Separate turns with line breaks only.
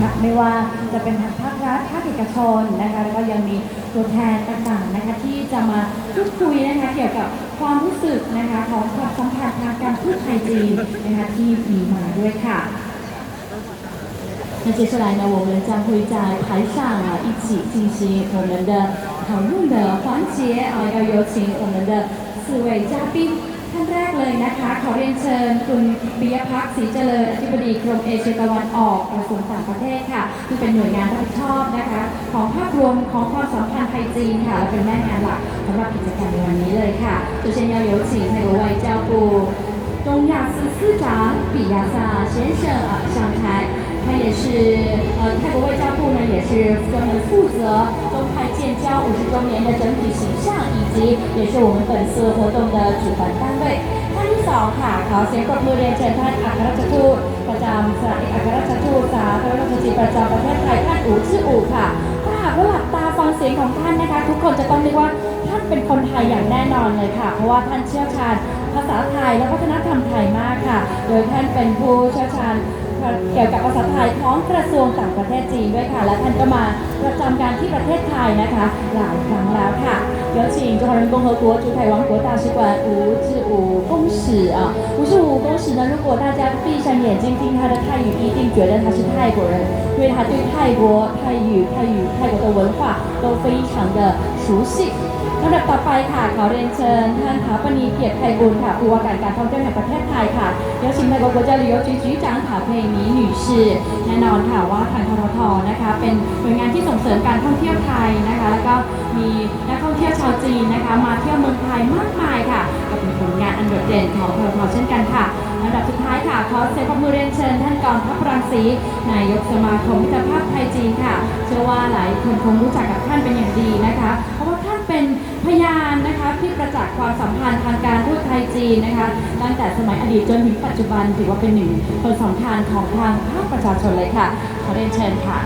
ค่ะไม่ว่าจะเป็นทางภาครัฐภาคเอกชนนะคะแล้วก็ยังมีตัวแทนต่างๆนะคะที่จะมาพูดคุยนะคะเกี่ยวกับความรู้สึกนะคะของความสัมพันธ์ทางการทูตไทยจีนนะคะที่มีมาด้วยค่ะ
那接下来呢，我们将会在台上啊一起进行我们的讨论的环节啊，要有请我们的四位嘉宾。
ท่านแรกเลยนะคะ ขอเรียนเชิญคุณปิยพักศรีเจริญอธิบดีกรมเอเชียตะวันออกกระทรวงต่างประเทศค่ะที่เป็นหน่วยงานรับผิดชอบนะคะ ของภาพรวมของความสัมพันธ์ไทยจีนค่ะและเป็นแม่งานหลักสำหรับกิจกรรมในวันนี้เลยค่ะตุเชนยาเลียวฉิงในหัวไวเจ้าปู 中亚司司长比亚萨先生啊上台。他也是呃，泰国外交部呢也是专门负责中泰建交五十周年的整体形象，以及也是我们本次活动的主办单位。ท่านที่สองค่ะขอเสียงปรบมือเรียนเชิญท่านอัครราชทูตประจำสถานเอกอัครราชทูตสาธารณรัฐจีนประจำประเทศไทยท่านอู๋ชื่ออู๋ค่ะ ถ้าหากว่าหลับตาฟังเสียงของท่านนะคะ ทุกคนจะต้องนึกว่าท่านเป็นคนไทยอย่างแน่นอนเลยค่ะ เพราะว่าท่านเชี่ยวชาญ ภาษาไทยและวัฒนธรรมไทยมากค่ะ โดยท่านเป็นผู้เชี่ยวชาญเกี่ยวกับภาษาไทยของกระทรวงต่างประเทศจีนด้วยค่ะ และท่านก็มาประจำการที่ประเทศไทยนะคะหลายครั้งแล้วค่ะ 有请中华人民共和国驻台王国大使馆吴志武公使啊，吴志武公使呢，如果大家闭上眼睛听他的泰语，一定觉得他是泰国人，因为他对泰国泰语、泰语、泰国的文化都非常的熟悉。ลำดับต่อไปค่ะ ขอเรียนเชิญท่านถาปณีเกียรติไพบุญค่ะผู้ว่าการการท่องเที่ยวแห่งประเทศไทยค่ะ有请泰国国家旅游局局长ถาเพนี女士แน่นอนค่ะว่าทางทททนะคะ เป็นหน่วยงานที่ส่ง เสริมการท่องเที่ยวไทยนะคะ แล้วก็มีนักท่องเที่ยวชาวจีนนะคะ มาเที่ยวเมืองไทยมากมายค่ะก็เป็นผลงานอันโดดเด่นของทททเช่นกันค่ะลำดับสุดท้ายค่ะขอเสียงปรบมือเรียนเชิญท่านกองทัพรังสีนายกสมาคมมิตรภาพไทยจีนค่ะ เชื่อว่าหลายคนคงรู้จักกับท่านเป็นอย่างดีนะคะ เพราะว่าท่านเป็นพยานนะคะที่ประจักษ์ความสัมพันธ์ทางการทูตไทยจีนนะคะตั้งแต่สมัยอดีตจนถึงปัจจุบันถือว่าเป็นหนึ่งคนสำคัญของทางภาคประชาชนเลยค่ะขอเรียนเชิญค่ะ